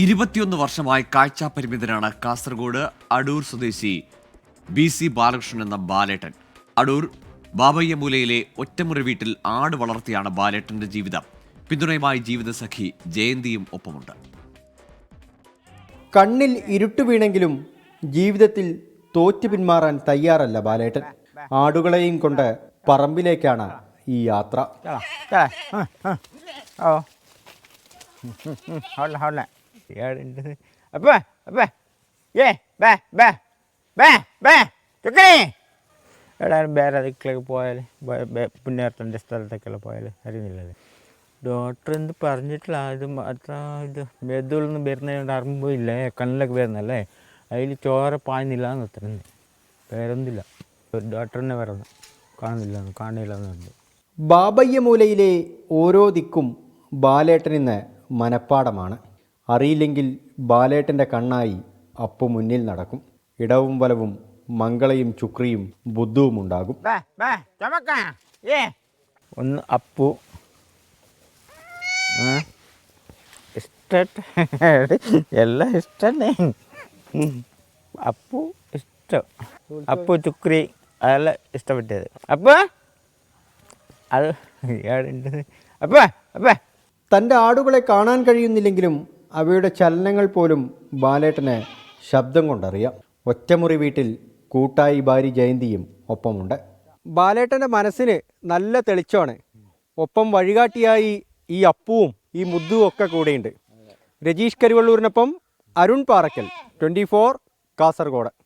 ഇരുപത്തിയൊന്ന് വർഷമായി കാഴ്ചാപരിമിതനാണ് കാസർഗോഡ് അടൂർ സ്വദേശി ബി സി ബാലകൃഷ്ണൻ എന്ന ബാലേട്ടൻ. അടൂർ ബാബയ്യമൂലയിലെ ഒറ്റമുറി വീട്ടിൽ ആട് വളർത്തിയാണ് ബാലേട്ടന്റെ ജീവിതം. പിന്തുണയുമായി ജീവിതസഖി ജയന്തിയും ഒപ്പമുണ്ട്. കണ്ണിൽ ഇരുട്ട് വീണെങ്കിലും ജീവിതത്തിൽ തോറ്റു പിന്മാറാൻ തയ്യാറല്ല ബാലേട്ടൻ. ആടുകളെയും കൊണ്ട് പറമ്പിലേക്കാണ് ഈ യാത്ര. ഏടുണ്ട് അപ്പ അപ്പ ഏ ബേ ബേ ബേ ബേ ചുക്കേ എവിടെയാലും വേറെ അതിലേക്ക് പോയാൽ പുണ്യാർത്തന്റെ സ്ഥലത്തേക്കെല്ലാം പോയാൽ അറിയുന്നില്ലല്ലേ. ഡോക്ടർ എന്ത് പറഞ്ഞിട്ടില്ല ഇത് അത്ര ഇത് മെതുവിൽ നിന്ന് വരുന്നതുകൊണ്ട് അറിമ്പില്ലേ കണ്ണിലൊക്കെ വരുന്നല്ലേ അതിൽ ചോര പായുന്നില്ല എന്ന് അത്രയുണ്ട് വേറൊന്നുമില്ല ഒരു ഡോക്ടറിനെ പറഞ്ഞു കാണുന്നില്ല കാണില്ല എന്നുണ്ട് ബാബയ്യ മൂലയിലെ ഓരോ ദിക്കും ബാലേട്ടനിന്ന് മനപ്പാടമാണ്. അറിയില്ലെങ്കിൽ ബാലേട്ടന്റെ കണ്ണായി അപ്പു മുന്നിൽ നടക്കും. ഇടവും വലവും മംഗളയും ചുക്രിയും ബുദ്ധുവും ഉണ്ടാകും. ഒന്ന് അപ്പു. ഇഷ്ട എല്ലാം ഇഷ്ടന്നെ. അപ്പു ഇഷ്ടം. അപ്പു ചുക്രി അതെല്ലാം ഇഷ്ടപ്പെട്ടത്. അപ്പ? അത് അപ്പ അപ്പ. തന്റെ ആടുകളെ കാണാൻ കഴിയുന്നില്ലെങ്കിലും അവയുടെ ചലനങ്ങൾ പോലും ബാലേട്ടന് ശബ്ദം കൊണ്ടറിയാം. ഒറ്റമുറി വീട്ടിൽ കൂട്ടായി ഭാര്യ ജയന്തിയും ഒപ്പമുണ്ട്. ബാലേട്ടന്റെ മനസ്സിന് നല്ല തെളിച്ചമാണ്. ഒപ്പം വഴികാട്ടിയായി ഈ അപ്പുവും ഈ മുദ്ദുവും ഒക്കെ കൂടെയുണ്ട്. രജീഷ് കരുവള്ളൂരിനൊപ്പം അരുൺ പാറക്കൽ ട്വന്റി ഫോർ കാസർഗോഡ്.